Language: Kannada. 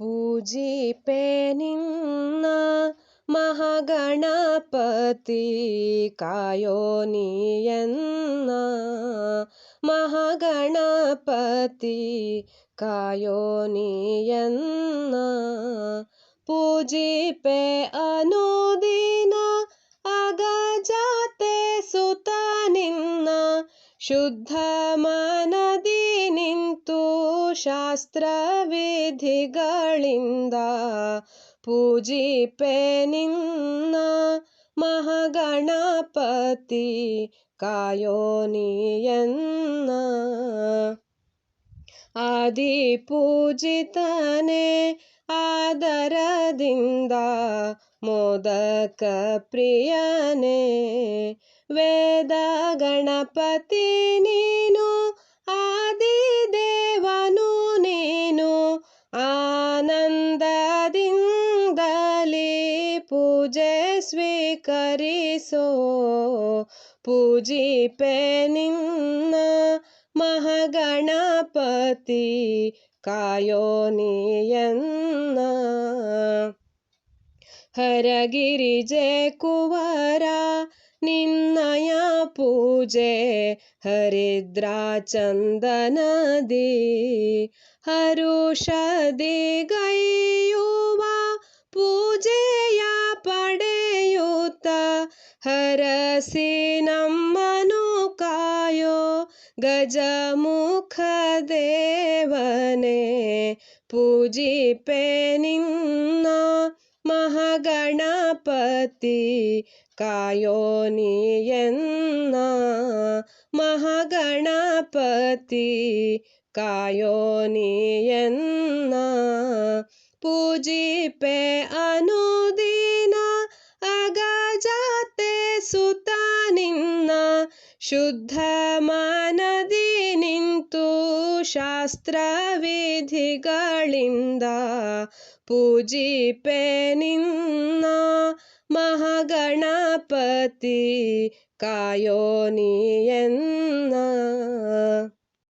ಪೂಜಿಪೆ ನಿನ್ನ ಮಹಾಗಣಪತಿ ಕಾಯೋನಿಯನ್ನ ಮಹಾಗಣಪತಿ ಕಾಯೋನಿಯನ್ನ ಪೂಜಿಪೆ ಅನುದಿನ ಅಗಜಾತೆ ಸುತ ನಿನ್ನ ಶುದ್ಧ ಶಾಸ್ತ್ರ ವಿಧಿಗಳಿಂದ ಪೂಜಿಪೆ ನಿನ್ನ ಮಹಾಗಣಪತಿ ಕಾಯೋನಿಯನ್ನ. ಆದಿ ಪೂಜಿತನೆ ಆದರದಿಂದ ಮೋದಕ ಪ್ರಿಯನೇ. ವೇದ ಗಣಪತಿ ನೀನು ಪೂಜೆ ಸ್ವೀಕರಿಸೋ, ಪೂಜಿಪೆ ನಿನ್ನ ಮಹಾಗಣಪತಿ ಕಾಯೋ ನೀಯನ್ನ. ಹರಗಿರಿಜೆ ಕುವರ, ನಿನ್ನಯ ಪೂಜೆ ಹರಿದ್ರ ಚಂದನದಿ ಹರುಷದಿ ಗೈಯುವ ಹರಸಿ ನಮ್ಮನು ಕಾಯೋ ಗಜಮುಖ ದೇವನೇ ಪೂಜಿಪೆ ನಿನ್ನ ಮಹಾಗಣಪತಿ ಕಾಯೋ ನೀಯನ್ನ ಮಹಾಗಣಪತಿ ಕಾಯೋ ನೀಯನ್ನ ಪೂಜಿಪೆ ಅನುದಿನ ಸುತ ನಿನ್ನ ಶುದ್ಧ ಮನದಿ ನಿಂತು ಶಾಸ್ತ್ರ ವಿಧಿಗಳಿಂದ ಪೂಜಿಪೆ ನಿನ್ನ ಮಹಾಗಣಪತಿ ಕಾಯೋ ನೀಯನ್ನ